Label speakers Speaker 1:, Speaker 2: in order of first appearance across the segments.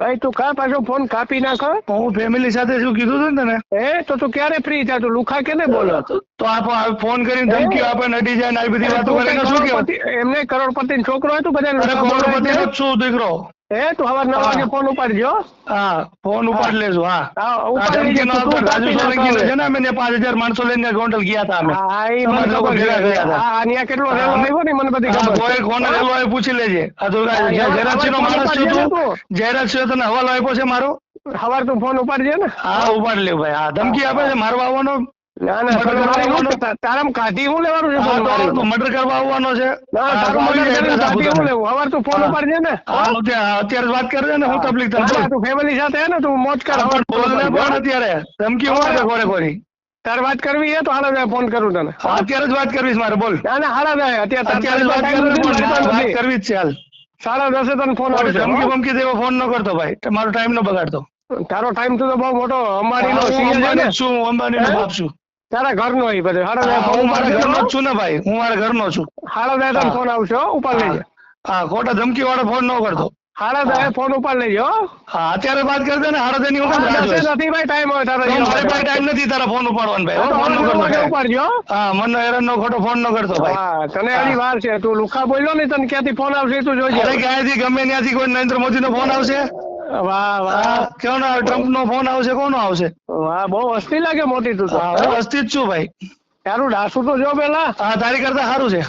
Speaker 1: ભાઈ તું કા પાછો ફોન કાપી નાખો
Speaker 2: હું? ફેમિલી સાથે શું કીધું હતું તને?
Speaker 1: હે? તો તું ક્યારે ફ્રી થયા? તું લુખા કેને બોલો?
Speaker 2: તો આપ આ ફોન કરીને ધમકીઓ આપે ને જાય ને આવી બધી વાતો કરે શું કહેવાય?
Speaker 1: એમને કરોડપતિ છોકરો હતો બધા
Speaker 2: કરોડપતિ શું દીકરો.
Speaker 1: હે તું હવે નવ વાગે ફોન ઉપાડજો
Speaker 2: હા. ફોન ઉપાડ લેજો હા.
Speaker 1: હા, ઉપાડી લેજો. તું
Speaker 2: રાજુ સોલંકી ને અમે ને પાંચ હજાર માણસો લઈને ગોંડલ ગયા હતા અમે.
Speaker 1: હા એ મને
Speaker 2: લોકો થયા હતા.
Speaker 1: હા અહીંયા કેટલો રેલો આવ્યો ને મને બધી ખબર.
Speaker 2: કોઈ. કોને રેલો હોય પૂછી લેજે. આ તો જેરાસી નો માણસ છું તું. જેરાસી તને હવાલો આપ્યો છે મારો?
Speaker 1: સવાર તું ફોન ઉપાડજે ને.
Speaker 2: હા ઉપાડ લે ભાઈ. હા ધમકી આપે છે મારવા આવવાનો?
Speaker 1: ના ના
Speaker 2: મર્ડર
Speaker 1: તને મારી
Speaker 2: કરવાનો?
Speaker 1: શું તા- તારામાં કાઢી હું લેવાનું છે ફોન
Speaker 2: મર્ડર કરવા આવવાનો છે. તો
Speaker 1: ઉપાડજે ને.
Speaker 2: અત્યારે જ વાત કરજે ને હું તકલીફ તને
Speaker 1: ના,
Speaker 2: બોલ.
Speaker 1: ના, તું ફેમિલી સાથે હે ને તું મોજ કર
Speaker 2: અત્યારે. ધમકી
Speaker 1: તારે વાત કરવી હે તો હાલો જાય ફોન તને.
Speaker 2: અત્યારે જ વાત કરવીશ મારે બોલ.
Speaker 1: ના ના હાલા જાય અત્યારે
Speaker 2: અત્યારે વાત કરવી. કરવી જ છે હાલ.
Speaker 1: સાડા દસે તને ફોન આવશે
Speaker 2: ધમકી. બમકી દેવો ફોન ન કરતો ભાઈ. મારો ટાઈમ ન બગાડતો.
Speaker 1: તારો ટાઈમ તો બહુ મોટો અંબાણી નો.
Speaker 2: અંબાની
Speaker 1: સીએ
Speaker 2: અંબાણી
Speaker 1: ને?
Speaker 2: બાપ છું.
Speaker 1: તારા ઘરનો ઈ બધે. હાડા
Speaker 2: હા, મારા ઘરનો છું ને ભાઈ. હું મારા ઘરનો છું.
Speaker 1: હાડા જાય
Speaker 2: તમે
Speaker 1: ફોન આવશે હો, ઉપાડ લેજે.
Speaker 2: હા ખોટા ધમકી વાળો ફોન ન કરતો.
Speaker 1: હાડા જાય ફોન ઉપાડ લેજો હો.
Speaker 2: અત્યારે વાત કરજે ને હાડા તેની
Speaker 1: ની
Speaker 2: જોઈશ?
Speaker 1: નથી ભાઈ ટાઈમ હોય તારો.
Speaker 2: તો ભાઈ ટાઈમ નથી તારા ફોન ઉપાડવાનો ભાઈ ફોન ન કરતો
Speaker 1: ઉપાડજો હા.
Speaker 2: મને હેરાન નો ખોટો ફોન ન કરતો ભાઈ.
Speaker 1: હા તને આની વાર છે તું લુખા બોલ્યો ને તને ક્યાંથી ફોન આવશે તું જોજે
Speaker 2: અરે ક્યાંથી ગમે ત્યાંથી કોઈ નરેન્દ્ર મોદી નો ફોન આવશે?
Speaker 1: વાહ વાહ.
Speaker 2: હા. કેવાનો ટ્રમ્પ નો ફોન આવશે કોનો આવશે?
Speaker 1: વાહ બહુ હસ્તી લાગે મોટી તું
Speaker 2: હા જ છું ભાઈ.
Speaker 1: તારું ડાસુ તો જો પેલા.
Speaker 2: હા તારી કરતા સારું છે.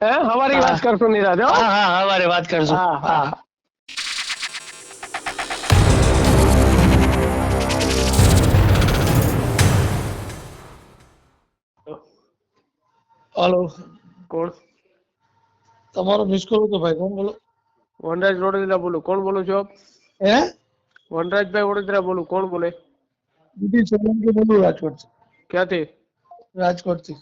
Speaker 1: હે હવારી વાત કરશું નિરાજ હો.
Speaker 2: હા હવારે વાત કરશું.
Speaker 1: હા, હા.
Speaker 3: હલો.
Speaker 1: કોણ?
Speaker 3: તમારો મિસ કોલ હતો ભાઈ કોણ બોલો?
Speaker 1: વનરાજ રોડ બોલું. કોણ બોલો છો?
Speaker 3: હે?
Speaker 1: વનરાજભાઈ વડોદરા બોલું કોણ બોલે?
Speaker 3: બીજી સોલંકી બોલું રાજકોટ
Speaker 1: ક્યાંથી?
Speaker 3: રાજકોટથી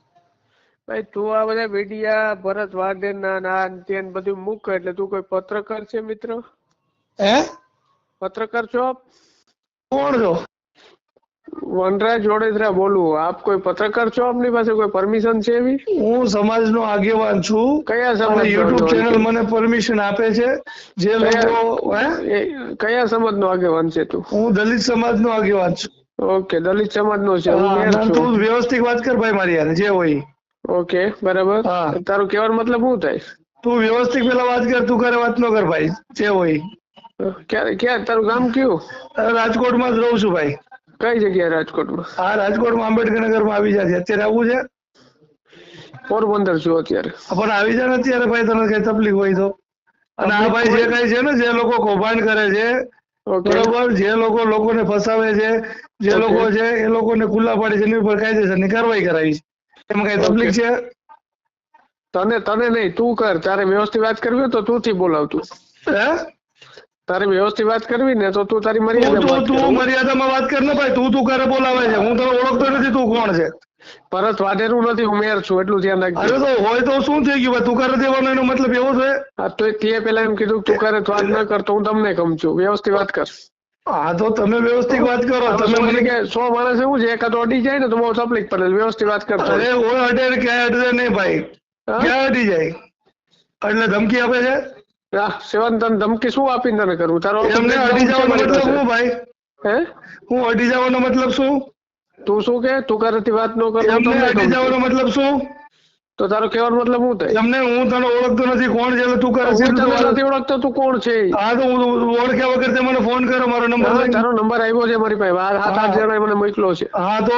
Speaker 1: ભાઈ તું આ બધા મીડિયા ભરત વાડેન ના ના ને બધું મૂક એટલે તું કોઈ પત્રકાર છે મિત્ર?
Speaker 3: હે?
Speaker 1: પત્રકાર છો આપ?
Speaker 2: કોણ છો?
Speaker 1: વનરાજ વડોદરા બોલું આપ કોઈ પત્રકાર છો આપની પાસે? કોઈ પરમિશન છે એવી?
Speaker 2: હું સમાજનો આગેવાન છું.
Speaker 1: કયા સમાજ
Speaker 2: યુટ્યુબ ચેનલ મને પરમિશન આપે છે. જે લોકો
Speaker 1: કયા સમાજ નો આગેવાન છે તું?
Speaker 2: હું દલિત સમાજ નો આગેવાન છું.
Speaker 1: ઓકે દલિત સમાજનો છે. હું
Speaker 2: તું વ્યવસ્થિત વાત કર ભાઈ મારી યાર જે હોય
Speaker 1: ઓકે બરાબર. તારું કહેવાનો મતલબ શું થાય?
Speaker 2: તું વ્યવસ્થિત પેલા વાત કર તું કરે વાત ન કર ભાઈ જે હોય ક્યાં
Speaker 1: ક્યારે ક્યાં તારું ગામ કયું?
Speaker 2: રાજકોટમાં જ રહું છું ભાઈ.
Speaker 1: કઈ જગ્યાએ રાજકોટમાં?
Speaker 2: હા રાજકોટમાં આંબેડકરનગરમાં આવી જાય અત્યારે આવવું છે?
Speaker 1: પોરબંદર છું અત્યારે.
Speaker 2: પણ આવી જાય ને અત્યારે ભાઈ તને કઈ તકલીફ હોય તો. અને આ ભાઈ જે કઈ છે ને જે લોકો કૌભાંડ કરે છે બરોબર? જે લોકો લોકોને ફસાવે છે જે લોકો છે એ લોકોને ખુલ્લા પાડે છે એની ઉપર કાયદેસરની કાર્યવાહી કરાવી છે. એમાં કઈ તકલીફ છે?
Speaker 1: તને તને નહીં તું કર. તારે વ્યવસ્થિત વાત કરવી હોય તો તું થી બોલાવતું
Speaker 2: હે?
Speaker 1: તારે વ્યવસ્થિત વાત કરવી ને તો તું તારી મર્યાદામાં
Speaker 2: તું
Speaker 1: વાત કર.
Speaker 2: મર્યાદામાં વાત કર ને ભાઈ તું તું કરે બોલાવે છે. હું તને ઓળખતો નથી તું કોણ છે?
Speaker 1: પરત વાઢેરું નથી હું છું એટલું ધ્યાન
Speaker 2: અરે
Speaker 1: રાખજો
Speaker 2: તો હોય તો શું થઈ ગયું? ભાઈ તું કરે દેવાનો એનો મતલબ એવો છે?
Speaker 1: હા તો તે પેલા એમ કીધું તું કરે તો વાત ન કર તો હું તમને કમ છું. વ્યવસ્થિત વાત કર.
Speaker 2: હા તો તમે વ્યવસ્થિત વાત કરો. તમે મને
Speaker 1: કે સો માણસ એવું છે એકાદ અડી જાય ને તો બહુ તકલીફ પડે. વ્યવસ્થિત વાત કરતો
Speaker 2: અરે હોય. અડે ક્યાં અડે નહીં ભાઈ. ક્યાં અડી જાય. એટલે ધમકી આપે છે?
Speaker 1: સેવન તને ધમકી શું આપીને તને કરું? તારો તમને
Speaker 2: અડી જવાનો મતલબ શું ભાઈ?
Speaker 1: હે?
Speaker 2: હું અડી જવાનો મતલબ શું?
Speaker 1: તું શું કે? તું કરેથી વાત નો કર તમને
Speaker 2: અડી જવાનો મતલબ શું?
Speaker 1: તો તારો કહેવાનો મતલબ શું થાય?
Speaker 2: તમને હું તને ઓળખતો નથી કોણ છે? તું કરે છે?
Speaker 1: તને નથી ઓળખતો તું કોણ છે?
Speaker 2: હા તો હું ઓળખ્યા વગર તે મને ફોન કરો મારો નંબર
Speaker 1: તારો નંબર આવ્યો છે મારી પાસે. આ સાત આઠ. જણાએ મને મોકલો છે.
Speaker 2: હા તો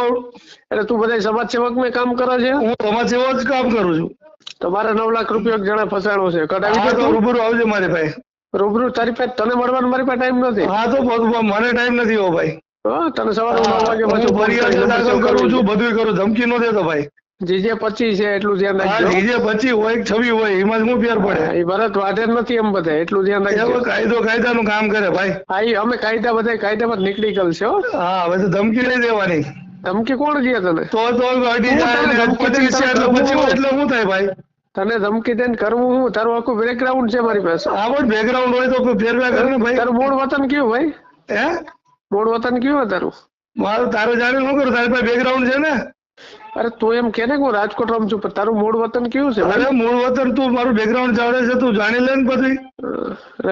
Speaker 1: એટલે તું બધા સમાજ સેવક ને કામ કરે છે?
Speaker 2: હું સમાજ સેવક જ કામ કરું છું.
Speaker 1: તો મારે નવ લાખ રૂપિયા જણા ફસાણો છે. કઢાવી દે
Speaker 2: રૂબરૂ આવજો મારી ભાઈ
Speaker 1: રૂબરૂ? તારી પાસે તને મળવાનો મારી પાસે ટાઈમ નથી?
Speaker 2: હા તો મને ટાઈમ નથી હો ભાઈ.
Speaker 1: હા તને સવારે નવ વાગે પછી
Speaker 2: ફરિયાદ દાખલ કરું છું બધું કરું ધમકી નો દેતો ભાઈ.
Speaker 1: જીજે પચી છે એટલું ધ્યાન રાખજો.
Speaker 2: ડીજે પચી હોય છબી હોય એમાં શું ફેર પડે.
Speaker 1: એ ભરત વાઢેર નથી એમ બધા એટલું ધ્યાન રાખજો.
Speaker 2: કાયદો કાયદાનું કામ કરે ભાઈ.
Speaker 1: હા અમે કાયદા બધા કાયદામાં નીકળી ગયેલ છે હો.
Speaker 2: હા હવે તો ધમકી નહીં દેવાની.
Speaker 1: ધમકી કોણ દે તને?
Speaker 2: તો તો
Speaker 1: ગાડી
Speaker 2: જાય
Speaker 1: તને
Speaker 2: ને
Speaker 1: ધમકી દઈને
Speaker 2: પચીસ છે
Speaker 1: તને
Speaker 2: એટલે
Speaker 1: હું?
Speaker 2: એટલે શું થાય ભાઈ?
Speaker 1: તને ધમકી દે કરવું હું? તારું આખું બેકગ્રાઉન્ડ છે મારી પાસે.
Speaker 2: હા પણ બેકગ્રાઉન્ડ હોય તો ફેરવ્યા કરે ને ભાઈ.
Speaker 1: તારું મૂળ વતન કયું ભાઈ?
Speaker 2: હે?
Speaker 1: મૂળ વતન કયું તારું?
Speaker 2: મારું તારું જાણે શું કરું? તારી પાસે બેકગ્રાઉન્ડ છે ને?
Speaker 1: અરે તું એમ કે ને હું રાજકોટ રમ છું પણ તારું મૂળ વતન કયું છે
Speaker 2: અરે મૂળ વતન તું મારું બેકગ્રાઉન્ડ જાણે છે તું જાણી લે ને પછી.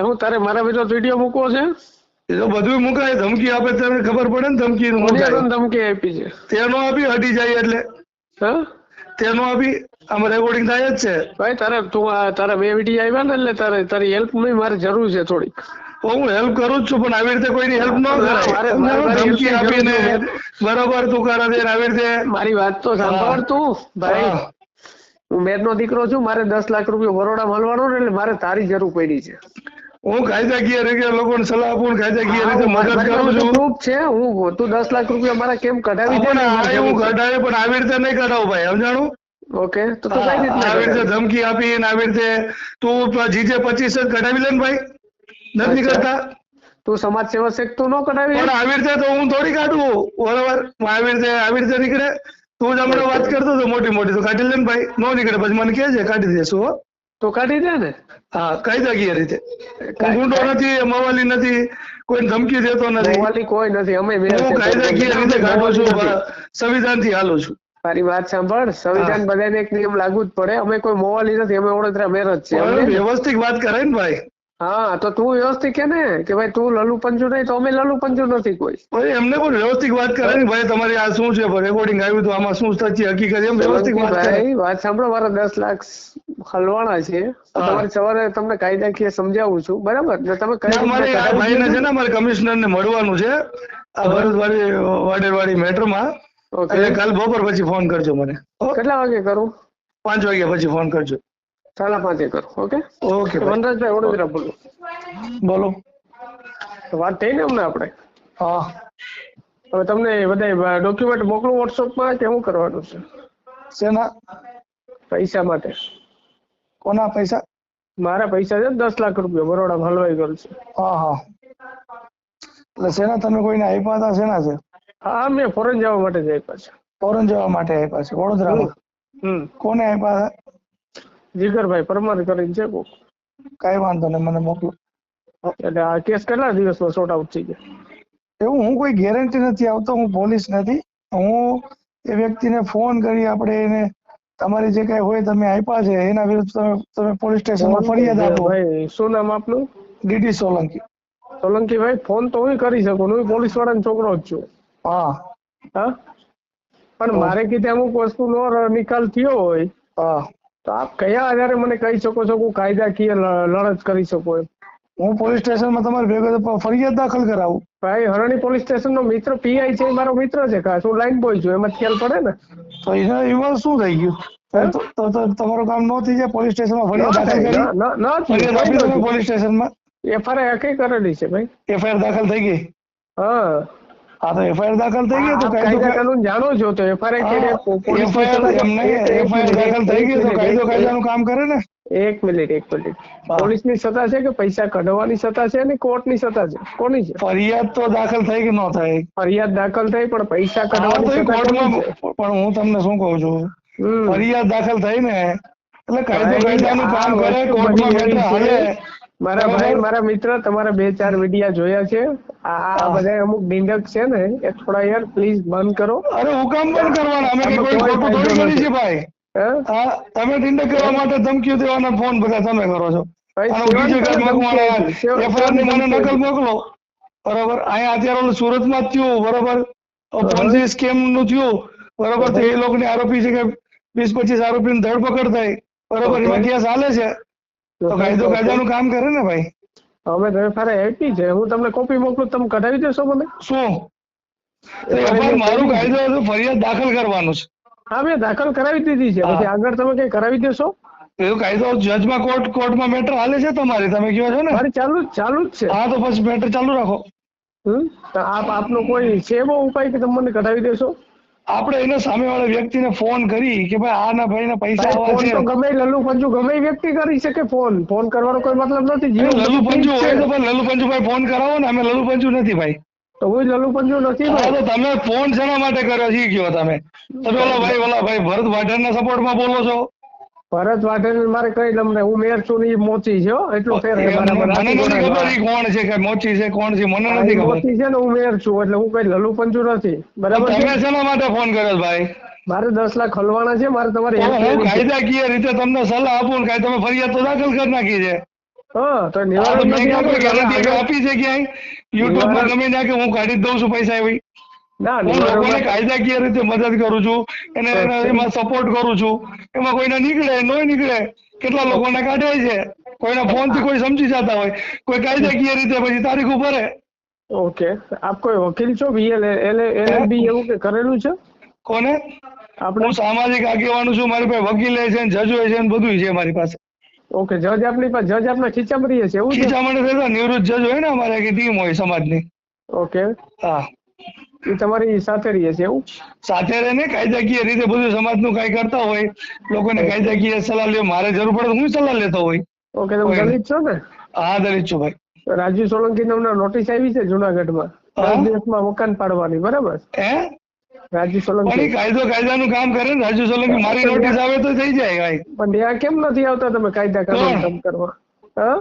Speaker 1: હું તારે મારા વિરુદ્ધ વીડિયો મૂકવો છે?
Speaker 2: એ તો બધું મુકાય ધમકી આપે તમને ખબર પડે ને ધમકી નું
Speaker 1: કોને
Speaker 2: મુકાય.
Speaker 1: તને ધમકી આપી છે.
Speaker 2: તેનો આપી હટી જાય એટલે.
Speaker 1: હા?
Speaker 2: તેનો આપી આમાં રેકોર્ડિંગ થાય જ છે.
Speaker 1: ભાઈ તારે તું તારે બે વીટી આવ્યા ને એટલે તારે તારી હેલ્પ નહીં મારે જરૂર છે થોડીક.
Speaker 2: હું હેલ્પ કરું જ છું પણ આવી રીતે કોઈની હેલ્પ ન કરાય. ધમકી આપીને બરોબર તું કરે છે આવી રીતે.
Speaker 1: મારી વાત તો સાંભળ તું ભાઈ.
Speaker 2: હું.
Speaker 1: મેર નો દીકરો છું મારે દસ લાખ રૂપિયા બરોડા મળવાનો ને એટલે મારે તારી જરૂર પડી છે.
Speaker 2: હું કાયદાકીય રીતે લોકોને સલાહ આપું કાયદાકીય રીતે મદદ કરું છું.
Speaker 1: proof છે હું તું દસ લાખ રૂપિયા મારા કેમ કઢાવી
Speaker 2: પણ હું કઢાવે પણ આવી રીતે નહીં કઢાવું ભાઈ સમજાણું?
Speaker 1: ઓકે તો તો કઈ રીતે
Speaker 2: આવી રીતે ધમકી આપી ને આવી રીતે તું જીજે પચીસ જ કઢાવી લે ને ભાઈ નથી કરતા
Speaker 1: તું સમાજ સેવા છે તું ન કઢાવી?
Speaker 2: પણ આવી રીતે તો હું થોડી કાઢું બરાબર? આવી રીતે આવી રીતે નીકળે. તું જ હમણાં વાત કરતો હતો મોટી મોટી તો કાઢી લે ને ભાઈ નો નીકળે પછી મને કહે છે કાઢી દેશું હો.
Speaker 1: તો કાઢી દે ને.
Speaker 2: હા કાયદાકીય રીતે. ગુંડો નથી મવાલી નથી કોઈ ધમકી દેતો નથી.
Speaker 1: મવાલી કોઈ નથી અમે મેર
Speaker 2: હું કાયદાકીય રીતે કાઢું છું સંવિધાનથી હાલું છું.
Speaker 1: તારી વાત સાંભળ સંવિધાન બધાને એક નિયમ લાગુ જ પડે. અમે કોઈ મોવાલી નથી અમે વડોદરા મેર જ છે
Speaker 2: વ્યવસ્થિત વાત કરે ને ભાઈ.
Speaker 1: હા તો તું વ્યવસ્થિત કે ને? કે ભાઈ તું લલુ પંજુ નહીં તો અમે લલુ પંજુ નથી કોઈ.
Speaker 2: એમને પણ વ્યવસ્થિત વાત કરે ને ભાઈ તમારી આ શું છે રેકોર્ડિંગ આવ્યું તો આમાં શું સાચી હકીકત એમ વ્યવસ્થિત વાત કરે.
Speaker 1: વાત સાંભળો મારા દસ લાખ હલવાણા છે. તમારે સવારે તમને કાયદાકીય સમજાવું છું. બરાબર? ને તમે કઈ
Speaker 2: મારે છે ને મારે કમિશનર ને મળવાનું છે. આ ભરતવાડી વાડેરવાડી મેટરમાં. એટલે કાલ બપોર પછી ફોન કરજો મને.
Speaker 1: કેટલા વાગે કરું?
Speaker 2: પાંચ વાગ્યા પછી ફોન કરજો.
Speaker 1: સાડા પાંચે કરો ઓકે?
Speaker 2: ઓકે
Speaker 1: વનરાજભાઈ વડોદરા બોલો.
Speaker 2: બોલો.
Speaker 1: વાત થઈ ને અમને આપણે?
Speaker 2: હા.
Speaker 1: હવે તમને બધા ડોક્યુમેન્ટ મોકલું વોટ્સઅપમાં કે શું કરવાનું છે?
Speaker 2: શેના?
Speaker 1: પૈસા માટે.
Speaker 2: કોના પૈસા?
Speaker 1: મારા પૈસા છે દસ લાખ રૂપિયા બરોડા હલવાઈ ગયેલ છે.
Speaker 2: હા હા. એટલે શેના તમે કોઈને આપ્યા હતા? શેના છે?
Speaker 1: હા મેં ફોરેન જવા માટે જ આપ્યા છે.
Speaker 2: ફોરન જવા માટે આપ્યા છે? વડોદરામાં?
Speaker 1: હમ.
Speaker 2: કોને આપ્યા
Speaker 1: જીગરભાઈ પરમાર કરીને છે કોક.
Speaker 2: કઈ વાંધો નહીં મને મોકલો.
Speaker 1: એટલે આ કેસ કેટલા દિવસમાં સોર્ટ આઉટ થઈ જાય
Speaker 2: એવું હું કોઈ ગેરંટી નથી આવતો હું પોલીસ નથી. હું એ વ્યક્તિને ફોન કરી આપણે એને તમારી જે કઈ હોય તમે આપ્યા છે એના વિરુદ્ધ તમે તમે પોલીસ સ્ટેશનમાં ફરિયાદ આપો.
Speaker 1: ભાઈ શું નામ આપનું?
Speaker 2: ડીડી સોલંકી.
Speaker 1: સોલંકી ભાઈ ફોન તો હું કરી શકું હું પોલીસ વાળાનો છોકરો જ છું.
Speaker 2: હા.
Speaker 1: હા? પણ મારે કીધે અમુક વસ્તુનો નો નિકાલ થયો હોય
Speaker 2: હા.
Speaker 1: તો આપ કયા આધારે મને કહી શકો છો કે કાયદાકીય લડત કરી શકો એમ?
Speaker 2: હું પોલીસ સ્ટેશનમાં તમારે ભેગો ફરિયાદ દાખલ કરાવું.
Speaker 1: ભાઈ હરણી પોલીસ સ્ટેશન નો મિત્ર પીઆઈ છે મારો મિત્ર છે ખાસ હું લાઈન બોય છું એમાં ખ્યાલ પડે ને?
Speaker 2: તો એના એમાં શું થઈ ગયું? તો તમારું કામ ન થઈ જાય પોલીસ સ્ટેશનમાં ફરિયાદ દાખલ કરી.
Speaker 1: માં ન-
Speaker 2: ફરિયાદ આપી તમે પોલીસ સ્ટેશનમાં.
Speaker 1: એફઆરઆઈ કઈ કરેલી છે ભાઈ?
Speaker 2: એફઆઈઆર દાખલ થઈ ગઈ?
Speaker 1: હા.
Speaker 2: હા તો એફઆઈઆર દાખલ થઈ ગઈ તો કાયદો
Speaker 1: કાનૂન જાણો છો તો
Speaker 2: એફઆઈઆર એમને એફઆઈઆર દાખલ થઈ ગઈ તો કાયદો કાયદાનું કામ કરે ને?
Speaker 1: એક મિનિટ એક મિનિટ. પોલીસની સત્તા છે કે પૈસા કઢાવવાની સત્તા છે અને કોર્ટની સત્તા છે? કોની છે?
Speaker 2: ફરિયાદ તો દાખલ થઈ કે ન થાય
Speaker 1: ફરિયાદ દાખલ થઈ પણ પૈસા કઢાવવાની
Speaker 2: કોર્ટમાં પણ હું તમને શું કહું છું? ફરિયાદ દાખલ થઈ ને એટલે કાયદો કાયદાનું કામ કરે કોર્ટમાં
Speaker 1: બેઠા
Speaker 2: હાલે.
Speaker 1: મારા ભાઈ મારા મિત્ર તમારા બે ચાર વિડિયા જોયા છે. આ બધા અમુક ડિંડક છે ને એ થોડા યાર પ્લીઝ બંધ કરો.
Speaker 2: અરે હુકમ પણ કરવાના અમે કોઈ ખોટું થોડી કરી છે ભાઈ. તમે ઠંડક કરવા માટે ધમકીઓ દેવાના ફોન બધા તમે કરો છો. એફઆઈઆરની મને નકલ મોકલો. બરાબર? અહીંયા અત્યારે ઓલું સુરતમાં જ થયું બરાબર? પોન્જી સ્કેમનું થયું બરાબર? તો એ લોકોની આરોપી છે કે વીસ પચીસ આરોપીની ધરપકડ થાય બરોબર? એમાં કેસ હાલે છે. તો કાયદો કાયદાનું કામ કરે ને ભાઈ?
Speaker 1: અમે તમે ફરે આપી છે. હું તમને કોપી મોકલું તમે કઢાવી દેશો મને?
Speaker 2: શું? મારું કાયદો ફરિયાદ દાખલ કરવાનું છે.
Speaker 1: હા મેં દાખલ કરાવી દીધી છે. પછી આગળ તમે કઈ કરાવી દેશો?
Speaker 2: એવું કાયદો જજમાં કોર્ટ કોર્ટમાં મેટર હાલે છે તમારી? તમે કહો છો ને?
Speaker 1: મારી ચાલુ ચાલુ જ છે.
Speaker 2: હા તો પછી મેટર ચાલુ રાખો.
Speaker 1: આપ આપનો કોઈ છે એવો ઉપાય કે તમને મને કઢાવી દેશો?
Speaker 2: આપણે એને સામેવાળા વ્યક્તિને ફોન કરી કે ભાઈ આના ભાઈના પૈસા
Speaker 1: ભાઈ,
Speaker 2: આવા છે.
Speaker 1: તો ગમે લલ્લુ પંજુ ગમે વ્યક્તિ કરી શકે ફોન ફોન કરવાનો કોઈ મતલબ નથી.
Speaker 2: એ
Speaker 1: જીવ
Speaker 2: લલુ પંજુ હોય તો પણ પંજુ ભાઈ ફોન કરાવો ને. અમે લલ્લુ પંજુ નથી ભાઈ.
Speaker 1: તો હું નથી ભાઈ.
Speaker 2: તમે ફોન શેના માટે કર્યો છે? કયો તમે? તમે ઓલા ભાઈ ઓલા ભાઈ ભરત વાઢેરના સપોર્ટમાં બોલો છો?
Speaker 1: ભરત વાઢેર મારે કઈ તમને હું મેર છું ને મોચી છે. એટલું ફેર
Speaker 2: મને નથી ખબર કોણ છે કે મોચી છે કોણ છે મને નથી ખબર.
Speaker 1: મોચી છે ને હું મેર છું એટલે હું કઈ લલ્લુ નથી. બરાબર
Speaker 2: તમે શેના માટે ફોન કર્યો ભાઈ?
Speaker 1: મારે દસ લાખ હલવાના છે મારે તમારે
Speaker 2: કાયદાકીય રીતે તમને સલાહ આપું ને કાંઈ તમે ફરિયાદ તો દાખલ કરી નાખી છે.
Speaker 1: હા તો નિવારણ નથી
Speaker 2: આપી. છે ક્યાંય? યુટ્યુબ પર ત્યાં કે હું કાઢી દઉં છું પૈસા એવી.
Speaker 1: ના
Speaker 2: હું લોકોને કાયદાકીય રીતે મદદ કરું છું. એને એમાં સપોર્ટ કરું છું. એમાં કોઈને નીકળે નોય નીકળે. કેટલા લોકોને કાઢે છે? કોઈના ફોનથી કોઈ સમજી જતા હોય. કોઈ કાયદાકીય રીતે પછી તારીખ ઉભરે
Speaker 1: ઓકે. આપ કોઈ વકીલ છો? બીએલ બી એવું કે કરેલું છે?
Speaker 2: કોને?
Speaker 1: આપણે?
Speaker 2: સામાજિક આગેવાનું છું. મારી પાસે વકીલ છે ને હોય છે ને બધું છે મારી પાસે.
Speaker 1: ઓકે જજ આપણી પાસે જજ આપના ખીચામાં રહીએ છે? એવું છે
Speaker 2: ખીચામણે નિવૃત્ત જજ હોય ને અમારે આખી ટીમ હોય સમાજની.
Speaker 1: ઓકે.
Speaker 2: હા.
Speaker 1: એ તમારી સાથે રહીએ છે એવું?
Speaker 2: સાથે રહીને કાયદાકીય રીતે બધું સમાજનું કાંઈ કરતા હોય લોકોને કાયદાકીય સલાહ લે મારે જરૂર પડે હું સલાહ લેતો હોય.
Speaker 1: ઓકે તમે દલિત છો ને?
Speaker 2: હા દલિત છું ભાઈ.
Speaker 1: રાજીવ સોલંકી નામના નોટિસ આવી છે જુનાગઢમાં? દસ દિવસમાં મકાન પાડવાની બરાબર?
Speaker 2: હે?
Speaker 1: રાજુ સોલંકી.
Speaker 2: કાયદો કાયદાનું કામ કરે ને રાજુ સોલંકી મારી નોટિસ આવે તો થઈ જાય ભાઈ.
Speaker 1: પણ ત્યાં કેમ નથી આવતા તમે કાયદા કામ કરવા? હા?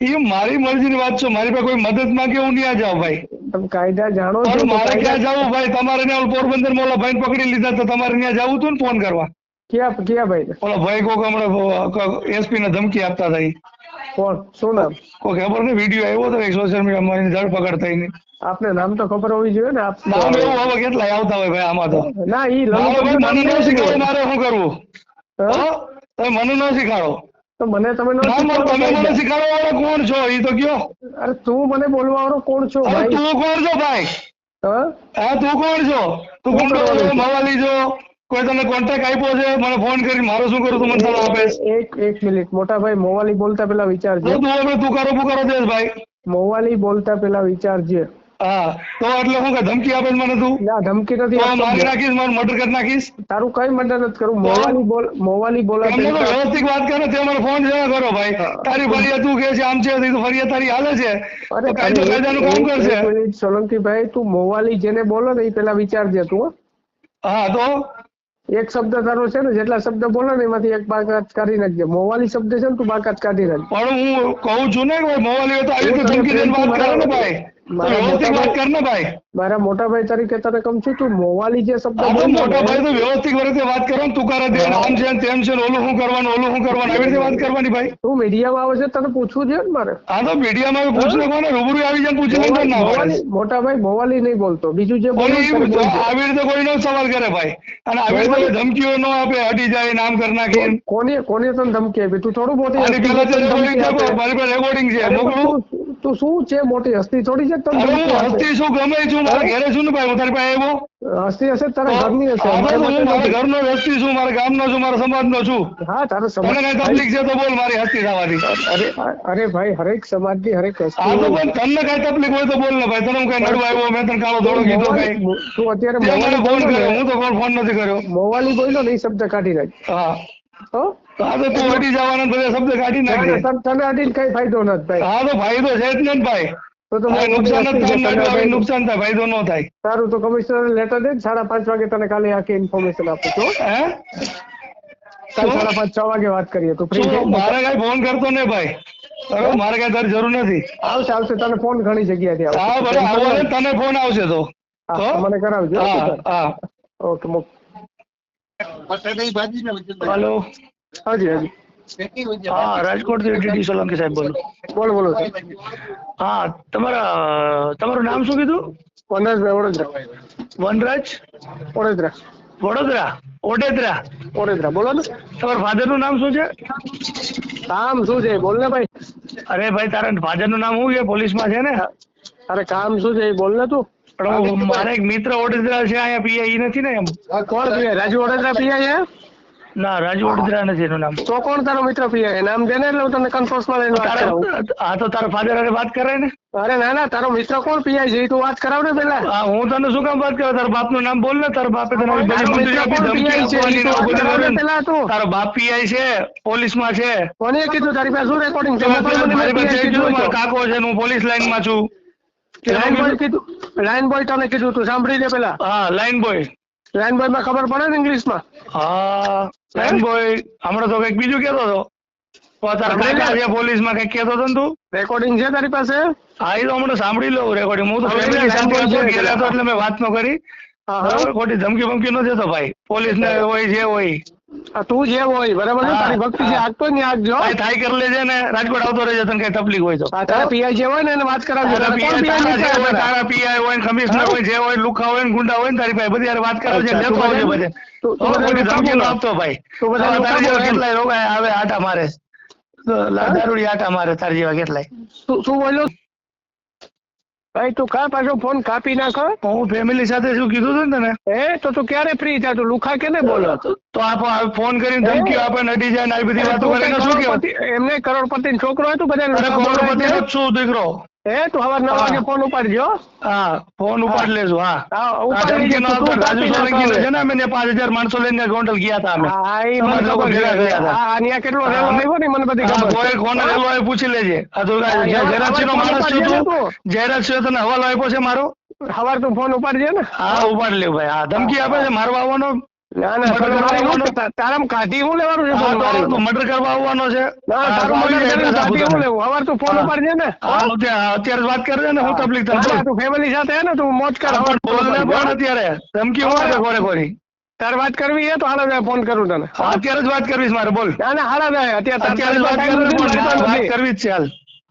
Speaker 2: એ મારી મરજીની વાત છે મારી પાસે કોઈ મદદ માંગે હું ત્યાં જાઉં ભાઈ.
Speaker 1: તમે કાયદા જાણો છો
Speaker 2: મારે ક્યાં જવું ભાઈ? તમારે ત્યાં પોરબંદર મોલા ભાઈ પકડી લીધા તો તમારે ત્યાં જવું હતું ને ફોન કરવા?
Speaker 1: ક્યાં ક્યાં ભાઈ?
Speaker 2: ઓલા ભાઈ કોક હમણાં એસપી ને ધમકી આપતા હતા
Speaker 1: કોણ? શું નામ?
Speaker 2: કોઈ ખબર નહીં વીડિયો આવ્યો હતો સોશિયલ મીડિયા માં ધરપકડ થઈને.
Speaker 1: આપને નામ તો ખબર હોવી જોઈએ ને આપ
Speaker 2: નામ એવું હવે કેટલા આવતા હોય ભાઈ આમાં તો.
Speaker 1: ના ઈ
Speaker 2: મને ન
Speaker 1: લલિત
Speaker 2: મારે શું કરવું? તમે મને ન શીખાડો.
Speaker 1: તો મને તમે ન
Speaker 2: તમે મને
Speaker 1: શીખવાડો
Speaker 2: શીખાડવા વાળા કોણ છો? ઈ તો કયો?
Speaker 1: અરે તું મને બોલવા વાળો કોણ છો ભાઈ?
Speaker 2: તું કોણ છો ભાઈ?
Speaker 1: હા?
Speaker 2: તું કોણ છો? તું છો? મવાલી છો? કોઈ તમને કોન્ટેક્ટ આપ્યો છે? મને ફોન કરી મારો શું કરું તું? મને સલાહ આપે.
Speaker 1: એક એક મિનિટ મોટા ભાઈ મોવાલી બોલતા પેલા વિચારજે.
Speaker 2: તું હવે તું કરો પુકારો દેશ ભાઈ.
Speaker 1: મોવાલી બોલતા પેલા વિચારજે.
Speaker 2: હા તો એટલે હું કે ધમકી આપે મને તું?
Speaker 1: ના ધમકી નથી
Speaker 2: તો મારી નાખીશ મારું મર્ડર કરી નાખીશ?
Speaker 1: તારું કઈ મર્ડર નથી કરું? મોવાલી બોલ મોવાલી બોલા
Speaker 2: તમને તો વ્યવસ્થિત વાત કરે તે મને ફોન જવા કરો ભાઈ. તારી ફરિયાદ તું કે છે આમ છે તો ફરિયાદ તારી હાલે છે.
Speaker 1: અરે
Speaker 2: કાયદો કાયદાનું કામ કરશે.
Speaker 1: સોલંકી ભાઈ તું મોવાલી જેને બોલો ને એ પેલા વિચારજે તું હા.
Speaker 2: તો?
Speaker 1: એક શબ્દ તારો છે ને જેટલા શબ્દ બોલો ને એમાંથી એક બાકાત કાઢી નાખજે. મોવાલી શબ્દ છે ને તું બાકાત કાઢી નાખ
Speaker 2: પણ હું કહું છું ને ભાઈ મોવાલી તો આવી રીતે ધમકી દઈને વાત કરે ને ભાઈ. વ્યવસ્થિત વાત કર ભાઈ.
Speaker 1: મારા મોટા ભાઈ તરીકે તને કહું છું તું મોવાલી જે શબ્દ
Speaker 2: મોટા ભાઈ તો વ્યવસ્થિત રીતે વાત કરો ને તુકારા દે ને આમ છે તેમ છે ઓલું શું કરવાનું ઓલું શું કરવાનું આવી રીતે વાત કરવાની ભાઈ.
Speaker 1: તું મીડિયામાં આવે છે તને પૂછવું જોઈએ ને મારે?
Speaker 2: હા તો મીડિયામાં પૂછને કોને રૂબરૂ આવી જાય પૂછી કેમ ના
Speaker 1: મોટા ભાઈ મોવાલી નહીં બોલતો બીજું જે બોલું.
Speaker 2: આવી રીતે કોઈ નો સવાલ કરે ભાઈ. અને આવી રીતે ધમકીઓ નો આપે હટી જાય નામ કરના નાખી.
Speaker 1: કોને કોને તને ધમકી આપી? તું થોડું મોટી
Speaker 2: તે. મારી પાસે રેકોર્ડિંગ છે મોકલું.
Speaker 1: તું- શું છે? મોટી હસ્તી થોડી છે આપે.
Speaker 2: હસ્તી શું ગમે છું? મારા ઘરે છું ને ભાઈ હું તારી પાસે આવ્યો
Speaker 1: હસ્તી હશે તારા ઘરની હશે.
Speaker 2: મારા ઘરનો હસ્તી છું મારા ગામનો છું મારા સમાજનો છું.
Speaker 1: હા તારો
Speaker 2: તને કઈ તકલીફ છે તો બોલ મારી હસ્તી થવાની
Speaker 1: અરે અરે ભાઈ હરેક સમાજની હરેક
Speaker 2: આ તો પણ તમને કઈ તકલીફ હોય તો બોલ ને ભાઈ. તને હું કઈ નડવા આવ્યો? મેં તને કાળો દોડો કીધો કઈ.
Speaker 1: તું અત્યારે મોબાઈલ
Speaker 2: ફોન કર્યો. હું તો ફોન નથી કર્યો.
Speaker 1: મોબાઈલ બોલ્યો ને એ શબ્દ કાઢી નાખ.
Speaker 2: હા.
Speaker 1: હો?
Speaker 2: હા તો તું હટી જવાના બધા શબ્દ કાઢી
Speaker 1: ના,
Speaker 2: નાખજે.
Speaker 1: ના, તને તને અડીને કઈ ફાયદો નથી ભાઈ
Speaker 2: હા તો ફાયદો છે જ ને ભાઈ.
Speaker 1: તો તો
Speaker 2: નુકસાન જ થાય
Speaker 1: તને
Speaker 2: નડવા
Speaker 1: ભાઈ-
Speaker 2: નુકસાન થાય ફાયદો ન થાય.
Speaker 1: સારું તો કમિશનર લેટર દે સાડા પાંચ વાગે તને કાલે આખી ઇન્ફોર્મેશન આપું છું હે. કાલ સાડા પાંચ છ વાગે વાત કરીએ તો ફ્રી
Speaker 2: મારે કઈ ફોન કરતો ને ભાઈ. મારે કઈ તારી જરૂર નથી.
Speaker 1: આવશે આવશે તને ફોન ઘણી જગ્યાએથી આવશે.
Speaker 2: હા બરાબર આવો તને ફોન આવશે તો.
Speaker 1: મને કરાવજો હા ઓકે મૂક.
Speaker 2: હલો.
Speaker 1: હાજી હાજી.
Speaker 2: હા રાજકોટથી સોલંકી સાહેબ બોલો.
Speaker 1: બોલો બોલો
Speaker 2: હા તમારા તમારું નામ શું કીધું?
Speaker 1: વનરાજભાઈ વડોદરા.
Speaker 2: વનરાજ?
Speaker 1: વડોદરા.
Speaker 2: વડોદરા? ઓડેદરા?
Speaker 1: ઓડેદરા બોલો ને.
Speaker 2: તમારા ફાધરનું નામ શું છે?
Speaker 1: કામ શું છે બોલ ને ભાઈ.
Speaker 2: અરે ભાઈ તારા ફાધરનું નામ શું છે? પોલીસમાં છે ને?
Speaker 1: અરે કામ શું છે એ બોલ ને તું.
Speaker 2: પણ મારા એક મિત્ર ઓડેદરા છે અહીંયા પીઆઈ નથી ને એમ.
Speaker 1: કોણ પીઆઈ? રાજુ ઓડેદરા પીઆઈ હે
Speaker 2: ના રાજુ વડોદરા નથી એનું નામ.
Speaker 1: તો કોણ તારો મિત્ર પીઆઈ નામ દે ને એટલે હું તને કન્ફર્સમાં લઈને વાત કરાવું
Speaker 2: હા તો તારા ફાધર હારે વાત કરે ને?
Speaker 1: અરે ના ના તારો મિત્ર કોણ પીઆઈ છે તું વાત કરાવ ને પેલા.
Speaker 2: હા હું તને શું કામ વાત કરું? તારા બાપનું નામ બોલ ને તારા બાપે તને
Speaker 1: તારો
Speaker 2: ધમકી
Speaker 1: પીઆઈ છે? એ
Speaker 2: આપવાની
Speaker 1: તું
Speaker 2: ને
Speaker 1: વાત કરાવ ને
Speaker 2: બધું કરે ને.
Speaker 1: પેલા તું.
Speaker 2: તારો બાપ પીઆઈ છે
Speaker 1: કોને કીધું? તારી પાસે શું રેકોર્ડિંગ છે? મેં.
Speaker 2: કાકો છે હું પોલીસ લાઈનમાં છું.
Speaker 1: લાઈન બોય કીધું? લાઈન બોય તને કીધું તું સાંભળી લે પેલા.
Speaker 2: હા લાઈન બોય
Speaker 1: લાઈન બોયમાં ખબર પડે ને ઇંગ્લિશમાં
Speaker 2: હા લાઈન બોય હમણાં તો કંઈક બીજું કેતો હતો. પોલીસમાં કંઈક કેતો હતો તું?
Speaker 1: રેકોર્ડિંગ છે તારી પાસે?
Speaker 2: હા એ તો હમણાં સાંભળી લઉં રેકોર્ડિંગ હું તો ફેમિલી હતો. એટલે મેં વાત ન કરી ખોટી ધમકી બમકી ન દેતો ભાઈ. પોલીસ ને હોય જે હોય.
Speaker 1: તું જે હોય બરાબર છે તારી ભક્તિ જે. આગતો ને આગજો
Speaker 2: થાય કરી લેજે ને. રાજકોટ આવતો રહેજે તને કઈ તકલીફ હોય તો.
Speaker 1: તારા પીઆઈ જે હોય ને એને વાત કરાવજો.
Speaker 2: તારા જે હોય, ને કમિશનર હોય જે હોય લુખા હોય ને ગુંડા હોય ને તારી પાસે બધી વાત કરાવજે લેતો આવજે બધે
Speaker 1: તું-
Speaker 2: ધમકી આપતો ભાઈ.
Speaker 1: તું બધા.
Speaker 2: કેટલાય રોગાય આવે આટા મારે. દારૂડી આટા મારે તારી જેવા કેટલાય.
Speaker 1: શું બોલ્યો ભાઈ તું કા પાછો ફોન કાપી નાખો?
Speaker 2: હું ફેમિલી સાથે શું કીધું હતું તને?
Speaker 1: હે? તો તું ક્યારે ફ્રી થાય તું લુખા કેને બોલો?
Speaker 2: તો આ ફોન કરીને ધમકીઓ આપે નડી જાય ને આવી બધી વાતો કરે શું કહેવાય?
Speaker 1: એમને કરોડપતિ નો છોકરો હોય તું બધા
Speaker 2: કરોડપતિ
Speaker 1: છું
Speaker 2: દીકરો.
Speaker 1: હે તું હવાર નવ. વાગે ફોન ઉપાડજો
Speaker 2: હા. ફોન ઉપાડ લેજો હા.
Speaker 1: હા, ઉપાડી લેજો. તું
Speaker 2: રાજુ સોલંકી ને અમે ને પાંચ હજાર માણસો લઈને ગોંડલ ગયા હતા અમે.
Speaker 1: હા એ મને
Speaker 2: લોકો ગયા હતા.
Speaker 1: હા અહીંયા કેટલો રેલો આવ્યો ને મને બધી ખબર
Speaker 2: કોઈ
Speaker 1: છે.
Speaker 2: રેલો હોય પૂછી લેજે. આ તો જયરાજસિંહ નો માણસ છું તું. જયરાજસિંહ તને હવાલો આપ્યો છે મારો?
Speaker 1: સવાર તું ફોન ઉપાડજે ને.
Speaker 2: હા ઉપાડ લે ભાઈ. હા ધમકી આપે છે મારવા આવવાનો
Speaker 1: ના ના કાઢી હું લેવાનું છે ફોન
Speaker 2: મર્ડર કરવા આવવાનો છે.
Speaker 1: કાઢી હું લેવું. તું ને.
Speaker 2: ત્યાં અત્યારે જ વાત કરજે ને હું તકલીફ તને
Speaker 1: ના,
Speaker 2: બોલ.
Speaker 1: ના, તું ફેમિલી સાથે હે ને તું મોજ કર.
Speaker 2: હા,
Speaker 1: સવાર
Speaker 2: પણ બોલ ને
Speaker 1: ફોન
Speaker 2: અત્યારે. ધમકી કોરે કોરી
Speaker 1: તારે વાત કરવી છે તો હાલો જાય ફોન કરું તને.
Speaker 2: અત્યારે જ વાત કરવીશ મારે બોલ.
Speaker 1: ના ના હાલા જાય અત્યારે
Speaker 2: વાત કરવી. કરવી જ છે હાલ.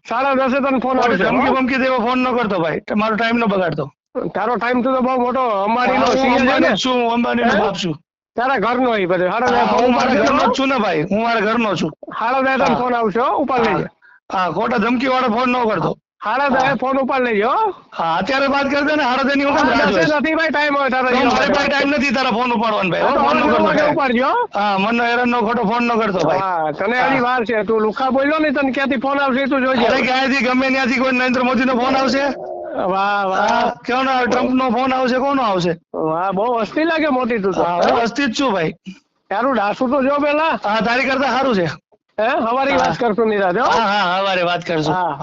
Speaker 1: સાડા દસે તને ફોન આવશે
Speaker 2: ધમકી. બમકી દેવો ફોન ન કરતો ભાઈ. મારો ટાઈમ ન બગાડતો.
Speaker 1: તારો ટાઈમ તો બહુ મોટો અંબાની નો. શું
Speaker 2: અંબાણી
Speaker 1: ને
Speaker 2: અંબાણી બાપ છું.
Speaker 1: તારા ઘરનો નો બધું. જાય
Speaker 2: હા, મારા ઘરનો. છું ને ભાઈ હું મારા ઘરનો છું.
Speaker 1: હાલો જાય તને ફોન આવશે હો, ઉપાડ લઈ
Speaker 2: હા ખોટા ધમકી વાળો ફોન ન કરતો.
Speaker 1: હાડા જાય ફોન ઉપાડ લેજો હો.
Speaker 2: હા અત્યારે વાત કરજે ને હાડા તેની ની
Speaker 1: હાડા
Speaker 2: જોઈશ?
Speaker 1: નથી ભાઈ ટાઈમ હોય તારા
Speaker 2: મારે ભાઈ ટાઈમ નથી તારા ફોન ઉપાડવાનો ભાઈ ફોન.
Speaker 1: ઉપાડજો હા.
Speaker 2: મને હેરાન નો ખોટો ફોન ન કરતો ભાઈ.
Speaker 1: હા તને આની વાર છે તું લુખા બોલ્યો ને તને ક્યાંથી ફોન આવશે તું જોજે
Speaker 2: અરે ક્યાંથી ગમે ત્યાંથી કોઈ નરેન્દ્ર મોદી નો ફોન આવશે?
Speaker 1: વાહ વાહ.
Speaker 2: હા. કેવાનો ટ્રમ્પ નો ફોન આવશે કોનો આવશે?
Speaker 1: વાહ બહુ હસ્તી લાગે મોટી તું તો.
Speaker 2: હા અસ્થિત છું ભાઈ.
Speaker 1: તારું ડાસુ તો જો પેલા.
Speaker 2: હા તારી કરતા સારું છે.
Speaker 1: હે હવારી વાત કરશું નિરાજ
Speaker 2: હા હા હવારે વાત કરશું.
Speaker 1: હા.